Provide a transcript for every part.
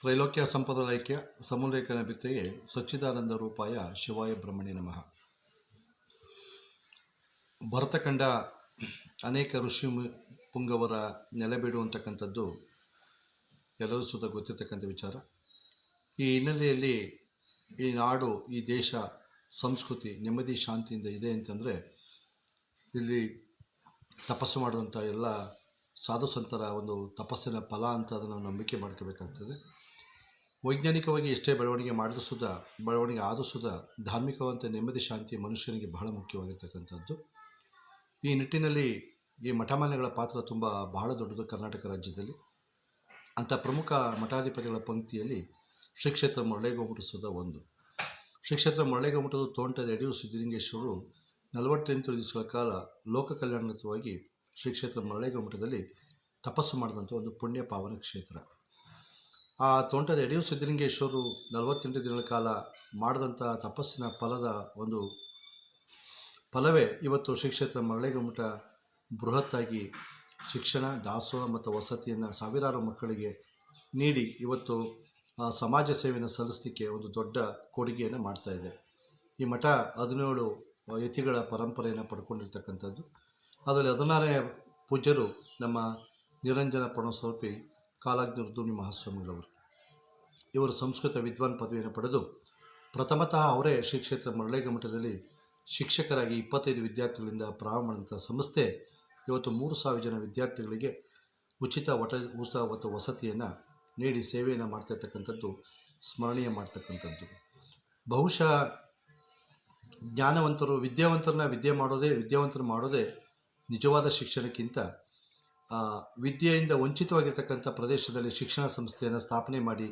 ತ್ರೈಲೋಕ್ಯ ಸಂಪದಲೈಕ್ಯ ಸಮುಲ್ಲೇಖನ ಬಿತ್ತೆಯೇ ಸಚ್ಚಿದಾನಂದ ರೂಪಾಯ ಶಿವಾಯ ಬ್ರಹ್ಮಣ್ಯ ನಮಃ. ಭರತ ಕಂಡ ಅನೇಕ ಋಷಿ ಪುಂಗವರ ನೆಲೆ ಅಂತಕ್ಕಂಥದ್ದು ಎಲ್ಲರೂ ಸುತ್ತ ಗೊತ್ತಿರ್ತಕ್ಕಂಥ ವಿಚಾರ. ಈ ಹಿನ್ನೆಲೆಯಲ್ಲಿ ಈ ನಾಡು, ಈ ದೇಶ ಸಂಸ್ಕೃತಿ ನೆಮ್ಮದಿ, ಶಾಂತಿಯಿಂದ ಇದೆ ಅಂತಂದರೆ ಇಲ್ಲಿ ತಪಸ್ಸು ಮಾಡಿದಂಥ ಎಲ್ಲ ಸಾಧು ಸಂತರ ಒಂದು ತಪಸ್ಸಿನ ಫಲ ಅಂತ ಅದನ್ನು ನಂಬಿಕೆ ಮಾಡ್ಕೋಬೇಕಾಗ್ತದೆ. ವೈಜ್ಞಾನಿಕವಾಗಿ ಎಷ್ಟೇ ಬೆಳವಣಿಗೆ ಮಾಡಿದ ಸುದ, ಬೆಳವಣಿಗೆ ಆದರೂ ಸುದ, ಧಾರ್ಮಿಕವಂತ ನೆಮ್ಮದಿ, ಶಾಂತಿ ಮನುಷ್ಯನಿಗೆ ಬಹಳ ಮುಖ್ಯವಾಗಿರ್ತಕ್ಕಂಥದ್ದು. ಈ ನಿಟ್ಟಿನಲ್ಲಿ ಈ ಮಠಮಾನ್ಯಗಳ ಪಾತ್ರ ತುಂಬ ಬಹಳ ದೊಡ್ಡದು ಕರ್ನಾಟಕ ರಾಜ್ಯದಲ್ಲಿ. ಅಂಥ ಪ್ರಮುಖ ಮಠಾಧಿಪತಿಗಳ ಪಂಕ್ತಿಯಲ್ಲಿ ಶ್ರೀ ಕ್ಷೇತ್ರ ಮರಳೇಗೋಮಠ ಒಂದು. ಶ್ರೀ ಕ್ಷೇತ್ರ ಮರಳೇಗೋಮಠದ ತೋಂಟದ ಯಡಿಯೂರು ಸಿದ್ದಲಿಂಗೇಶ್ವರರು ನಲವತ್ತೆಂಟು ದಿವಸಗಳ ಕಾಲ ಲೋಕ ಕಲ್ಯಾಣಾರ್ಥವಾಗಿ ಶ್ರೀ ಕ್ಷೇತ್ರ ತಪಸ್ಸು ಮಾಡಿದಂಥ ಒಂದು ಪುಣ್ಯ ಪಾವನ ಕ್ಷೇತ್ರ. ಆ ತೋಂಟದ ಎಡೆಯೂ ಸಿದ್ದಲಿಂಗೇಶ್ವರರು ನಲವತ್ತೆಂಟು ದಿನಗಳ ಕಾಲ ಮಾಡಿದಂಥ ತಪಸ್ಸಿನ ಫಲದ ಒಂದು ಫಲವೇ ಇವತ್ತು ಶ್ರೀ ಕ್ಷೇತ್ರ ಬೃಹತ್ತಾಗಿ ಶಿಕ್ಷಣ, ದಾಸೋಹ ಮತ್ತು ವಸತಿಯನ್ನು ಸಾವಿರಾರು ಮಕ್ಕಳಿಗೆ ನೀಡಿ ಇವತ್ತು ಸಮಾಜ ಸೇವೆಯನ್ನು ಸಲ್ಲಿಸಲಿಕ್ಕೆ ಒಂದು ದೊಡ್ಡ ಕೊಡುಗೆಯನ್ನು ಮಾಡ್ತಾ ಇದೆ. ಈ ಮಠ ಹದಿನೇಳು ಯತಿಗಳ ಪರಂಪರೆಯನ್ನು ಪಡ್ಕೊಂಡಿರ್ತಕ್ಕಂಥದ್ದು. ಅದರಲ್ಲಿ ಹದಿನಾರನೇ ಪೂಜ್ಯರು ನಮ್ಮ ನಿರಂಜನ ಪ್ರಣವಸ್ವರೂಪಿ ಕಾಲಾಗ್ನಿ ರುದ್ರುನಿ ಮಹಾಸ್ವಾಮಿಗಳವರು ಇವರು ಸಂಸ್ಕೃತ ವಿದ್ವಾನ್ ಪದವಿಯನ್ನು ಪಡೆದು ಪ್ರಥಮತಃ ಅವರೇ ಶ್ರೀ ಕ್ಷೇತ್ರ ಮರಳೇಗ ಮಠದಲ್ಲಿ ಶಿಕ್ಷಕರಾಗಿ ಇಪ್ಪತ್ತೈದು ವಿದ್ಯಾರ್ಥಿಗಳಿಂದ ಪ್ರಾರಂಭ ಮಾಡಿದಂಥ ಸಂಸ್ಥೆ ಇವತ್ತು ಮೂರು ಸಾವಿರ ಜನ ವಿದ್ಯಾರ್ಥಿಗಳಿಗೆ ಉಚಿತ ವಟ, ಊಟ ಮತ್ತು ವಸತಿಯನ್ನು ನೀಡಿ ಸೇವೆಯನ್ನು ಮಾಡ್ತಾ ಇರ್ತಕ್ಕಂಥದ್ದು, ಸ್ಮರಣೀಯ ಮಾಡ್ತಕ್ಕಂಥದ್ದು. ಬಹುಶಃ ಜ್ಞಾನವಂತರು, ವಿದ್ಯಾವಂತರನ್ನ ವಿದ್ಯೆ ಮಾಡೋದೇ, ವಿದ್ಯಾವಂತರು ಮಾಡೋದೇ ನಿಜವಾದ ಶಿಕ್ಷಣಕ್ಕಿಂತ ವಿದ್ಯೆಯಿಂದ ವಂಚಿತವಾಗಿರ್ತಕ್ಕಂಥ ಪ್ರದೇಶದಲ್ಲಿ ಶಿಕ್ಷಣ ಸಂಸ್ಥೆಯನ್ನು ಸ್ಥಾಪನೆ ಮಾಡಿ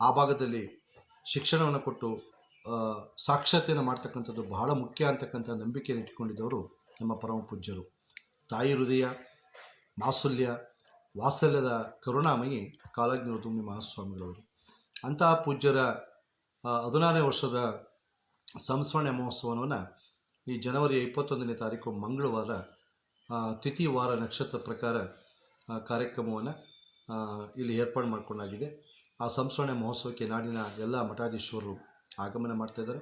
ಆ ಭಾಗದಲ್ಲಿ ಶಿಕ್ಷಣವನ್ನು ಕೊಟ್ಟು ಸಾಕ್ಷರತೆಯನ್ನು ಮಾಡ್ತಕ್ಕಂಥದ್ದು ಬಹಳ ಮುಖ್ಯ ಅಂತಕ್ಕಂಥ ನಂಬಿಕೆಯನ್ನು ಇಟ್ಟುಕೊಂಡಿದ್ದವರು ನಮ್ಮ ಪರಮ ಪೂಜ್ಯರು. ತಾಯಿ ಹೃದಯ, ಮಾಸುಲ್ಯ, ವಾತ್ಸಲ್ಯದ ಕರುಣಾಮಯಿ ಕಾಲಜ್ಞರು ರುದ್ರುಮಿ ಮಹಾಸ್ವಾಮಿಗಳವರು. ಅಂತಹ ಪೂಜ್ಯರ ಹದಿನಾರನೇ ವರ್ಷದ ಸಂಸ್ಮರಣೆ ಮಹೋತ್ಸವವನ್ನು ಈ ಜನವರಿ ಇಪ್ಪತ್ತೊಂದನೇ ತಾರೀಕು ಮಂಗಳವಾರ ವಾರ ನಕ್ಷತ್ರ ಪ್ರಕಾರ ಕಾರ್ಯಕ್ರಮವನ್ನು ಇಲ್ಲಿ ಏರ್ಪಾಡು ಮಾಡಿಕೊಂಡಾಗಿದೆ. ಆ ಸಂಸ್ಮರಣೆ ಮಹೋತ್ಸವಕ್ಕೆ ನಾಡಿನ ಎಲ್ಲ ಮಠಾಧೀಶ್ವರರು ಆಗಮನ ಮಾಡ್ತಾಯಿದ್ದಾರೆ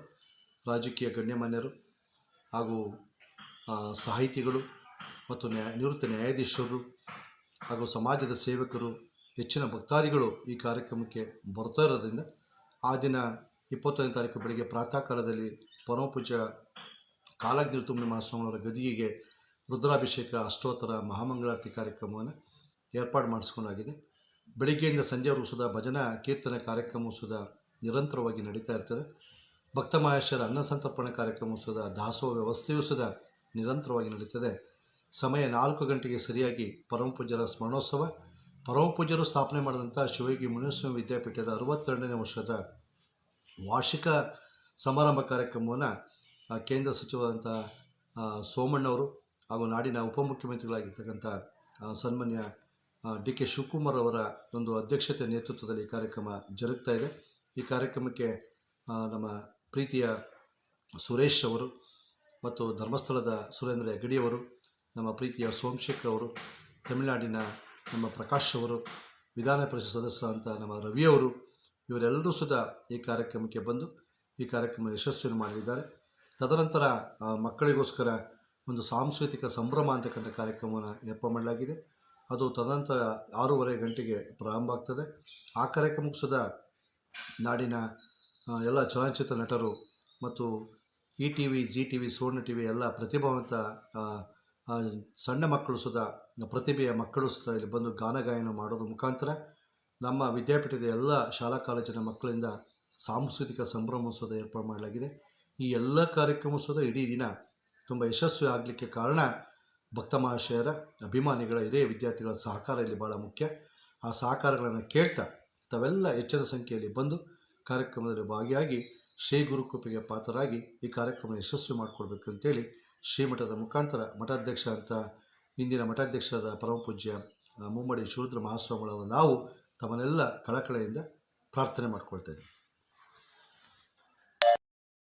ರಾಜಕೀಯ ಗಣ್ಯಮಾನ್ಯರು ಹಾಗೂ ಸಾಹಿತಿಗಳು ಮತ್ತು ನ್ಯಾಯ ನಿವೃತ್ತ ನ್ಯಾಯಾಧೀಶರು ಹಾಗೂ ಸಮಾಜದ ಸೇವಕರು, ಹೆಚ್ಚಿನ ಭಕ್ತಾದಿಗಳು ಈ ಕಾರ್ಯಕ್ರಮಕ್ಕೆ ಬರ್ತಾ ಇರೋದ್ರಿಂದ ಆ ದಿನ ಇಪ್ಪತ್ತೊಂದನೇ ತಾರೀಕು ಬೆಳಗ್ಗೆ ಪ್ರಾತಃ ಕಾಲದಲ್ಲಿ ಪರಮಪೂಜ ತುಂಬ ಮಹಾಸ್ವಾಮಿಯವರ ಗದಿಗೆಗೆ ರುದ್ರಾಭಿಷೇಕ ಅಷ್ಟೋತ್ತರ ಮಹಾಮಂಗಳಾರತಿ ಕಾರ್ಯಕ್ರಮವನ್ನು ಏರ್ಪಾಡು ಮಾಡಿಸ್ಕೊಂಡಾಗಿದೆ. ಬೆಳಿಗ್ಗೆಯಿಂದ ಸಂಜೆವರೆಗೂ ಸುಧಾ ಭಜನಾ, ಕೀರ್ತನೆ ಕಾರ್ಯಕ್ರಮವೂ ಸುಧಾ ನಿರಂತರವಾಗಿ ನಡೀತಾ ಇರ್ತದೆ. ಭಕ್ತ ಮಹೇಶ್ವರ ಅನ್ನ ಸಂತರ್ಪಣೆ ಕಾರ್ಯಕ್ರಮವೂ ಸುಧಾ ದಾಸೋಹ ವ್ಯವಸ್ಥೆಯೂ ಸುಧಾ ನಿರಂತರವಾಗಿ ನಡೀತದೆ. ಸಮಯ ನಾಲ್ಕು ಗಂಟೆಗೆ ಸರಿಯಾಗಿ ಪರಮಪೂಜ್ಯರ ಸ್ಮರಣೋತ್ಸವ. ಪರಮಪೂಜ್ಯರು ಸ್ಥಾಪನೆ ಮಾಡಿದಂಥ ಶಿವಯೋಗಿ ಮುನಿಸ್ವಾಮಿ ವಿದ್ಯಾಪೀಠದ ಅರವತ್ತೆರಡನೇ ವರ್ಷದ ವಾರ್ಷಿಕ ಸಮಾರಂಭ ಕಾರ್ಯಕ್ರಮವನ್ನು ಕೇಂದ್ರ ಸಚಿವರಾದಂಥ ಸೋಮಣ್ಣವರು ಹಾಗೂ ನಾಡಿನ ಉಪಮುಖ್ಯಮಂತ್ರಿಗಳಾಗಿರ್ತಕ್ಕಂಥ ಸನ್ಮಾನ್ಯ ಡಿ ಕೆ ಶಿವಕುಮಾರ್ ಅವರ ಒಂದು ಅಧ್ಯಕ್ಷತೆ ನೇತೃತ್ವದಲ್ಲಿ ಕಾರ್ಯಕ್ರಮ ಜರುಗ್ತಾ ಇದೆ. ಈ ಕಾರ್ಯಕ್ರಮಕ್ಕೆ ನಮ್ಮ ಪ್ರೀತಿಯ ಸುರೇಶ್ ಅವರು ಮತ್ತು ಧರ್ಮಸ್ಥಳದ ಸುರೇಂದ್ರ ಹೆಗಡಿಯವರು ನಮ್ಮ ಪ್ರೀತಿಯ ಸೋಮಶೇಖರ್ ಅವರು, ತಮಿಳುನಾಡಿನ ನಮ್ಮ ಪ್ರಕಾಶ್ ಅವರು, ವಿಧಾನ ಪರಿಷತ್ ಸದಸ್ಯ ಅಂತ ನಮ್ಮ ರವಿಯವರು ಇವರೆಲ್ಲರೂ ಸುಧಾ ಈ ಕಾರ್ಯಕ್ರಮಕ್ಕೆ ಬಂದು ಈ ಕಾರ್ಯಕ್ರಮ ಯಶಸ್ವಿಯನ್ನು ಮಾಡಲಿದ್ದಾರೆ ತದನಂತರ ಮಕ್ಕಳಿಗೋಸ್ಕರ ಒಂದು ಸಾಂಸ್ಕೃತಿಕ ಸಂಭ್ರಮ ಅಂತಕ್ಕಂಥ ಕಾರ್ಯಕ್ರಮವನ್ನು ಏರ್ಪಾಡು ಮಾಡಲಾಗಿದೆ. ಅದು ತದನಂತರ ಆರೂವರೆ ಗಂಟೆಗೆ ಪ್ರಾರಂಭ ಆಗ್ತದೆ. ಆ ಕಾರ್ಯಕ್ರಮಕ್ಕೂ ಸುದಾ ನಾಡಿನ ಎಲ್ಲ ಚಲನಚಿತ್ರ ನಟರು ಮತ್ತು E T V, Zee T V, Suvarna T V ಎಲ್ಲ ಪ್ರತಿಭಾವಂತ ಸಣ್ಣ ಮಕ್ಕಳು ಸುಧಾ ಪ್ರತಿಭೆಯ ಮಕ್ಕಳು ಸುಧಾ ಇಲ್ಲಿ ಬಂದು ಗಾನಗಾಯನ ಮಾಡೋದ್ರ ಮುಖಾಂತರ ನಮ್ಮ ವಿದ್ಯಾಪೀಠದ ಎಲ್ಲ ಶಾಲಾ ಕಾಲೇಜಿನ ಮಕ್ಕಳಿಂದ ಸಾಂಸ್ಕೃತಿಕ ಸಂಭ್ರಮೋತ್ಸವದ ಏರ್ಪಾಡು ಮಾಡಲಾಗಿದೆ. ಈ ಎಲ್ಲ ಕಾರ್ಯಕ್ರಮೋತ್ಸವದ ಇಡೀ ದಿನ ತುಂಬ ಯಶಸ್ವಿ ಆಗಲಿಕ್ಕೆ ಕಾರಣ ಭಕ್ತ ಮಹಾಶಯರ ಅಭಿಮಾನಿಗಳ ಹಿರಿಯ ವಿದ್ಯಾರ್ಥಿಗಳ ಸಹಕಾರ ಇಲ್ಲಿ ಭಾಳ ಮುಖ್ಯ. ಆ ಸಹಕಾರಗಳನ್ನು ಕೇಳ್ತಾ ತಾವೆಲ್ಲ ಹೆಚ್ಚಿನ ಸಂಖ್ಯೆಯಲ್ಲಿ ಬಂದು ಕಾರ್ಯಕ್ರಮದಲ್ಲಿ ಭಾಗಿಯಾಗಿ ಶ್ರೀ ಗುರುಕೃಪೆಗೆ ಪಾತ್ರರಾಗಿ ಈ ಕಾರ್ಯಕ್ರಮ ಯಶಸ್ವಿ ಮಾಡಿಕೊಡ್ಬೇಕು ಅಂತೇಳಿ ಶ್ರೀಮಠದ ಮುಖಾಂತರ ಮಠಾಧ್ಯಕ್ಷ ಅಂತ ಇಂದಿನ ಮಠಾಧ್ಯಕ್ಷರಾದ ಪರಮಪೂಜ್ಯ ಪೂಜ್ಯ ಮುಮ್ಮಡಿ ಶಿವರುದ್ರ ಮಹಾಸ್ವಾಮಿಗಳಾದ ನಾವು ತಮ್ಮನ್ನೆಲ್ಲ ಕಳಕಳೆಯಿಂದ ಪ್ರಾರ್ಥನೆ ಮಾಡ್ಕೊಳ್ತಾ ಇದ್ದೀವಿ.